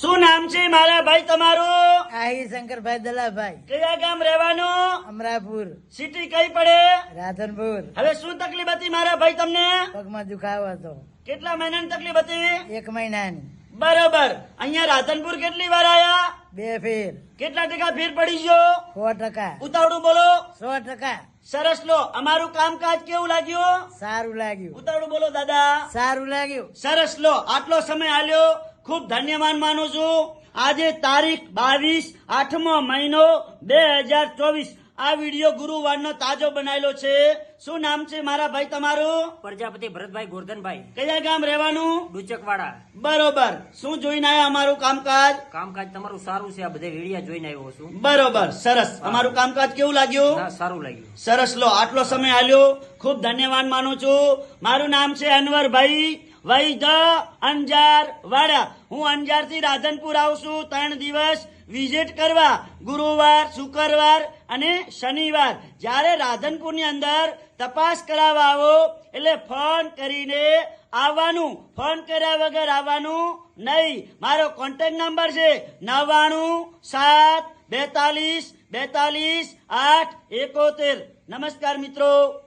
શું નામ છે મારા ભાઈ તમારું? આહી શંકરભાઈ દલાભાઈ. કયા ગામ રહેવાનું? અમરાપુર. સિટી કઈ પડે? રાધનપુર. હવે શું તકલીફ હતી મારા ભાઈ તમને? પગમાં દુખાવો હતો. કેટલા મહિનાની તકલીફ હતી? એક મહિનાની. બરોબર. અહીંયા રાધનપુર કેટલી વાર આયા? બે ફેર. કેટલા ટકા ફેર પડી ગયો? સો ટકા. ઉતાવળું બોલો. સો ટકા. સરસ લો. અમારું કામકાજ કેવું લાગ્યું? સારું લાગ્યું. ઉતાવળું બોલો દાદા. સારું લાગ્યું. સરસ લો. આટલો સમય આલ્યો. ખૂબ ધન્યવાદ માનું છું. આજે તારીખ બાવીસ આઠમો મહિનો બે હજાર ચોવીસ. આ વીડિયો ગુરુવારનો તાજો બનાવેલો છે. શું નામ છે મારા ભાઈ તમારું? પ્રજાપતિ ભરતભાઈ ગોરધનભાઈ. કયા ગામ રહેવાનું? ડુચકવાડા. બરોબર. શું જોઈને આવ્યા અમારું કામકાજ? કામકાજ તમારું સારું છે. આ બધા વિડીયા જોઈને આવ્યો છું. બરોબર. સરસ. અમારું કામકાજ કેવું લાગ્યું? સારું લાગ્યું. સરસ. લો આટલો સમય આલ્યો. ખૂબ ધન્યવાદ માનું છું. મારું નામ છે અનવરભાઈ. વૈદ અંજાર વાડા. હું અંજારથી રાધનપુર આવું છું. ત્રણ દિવસ વિઝિટ કરવા, ગુરુવાર, શુક્રવાર અને શનિવાર. જ્યારે રાધનપુરની અંદર તપાસ કરાવવા આવો, એટલે ફોન કરીને આવવાનું. ફોન કર્યા વગર આવવાનું નહીં. મારો કોન્ટેક્ટ નંબર છે નવ્વાણું સાત બેતાલીસ બેતાલીસ આઠ એકોતેર. નમસ્કાર મિત્રો.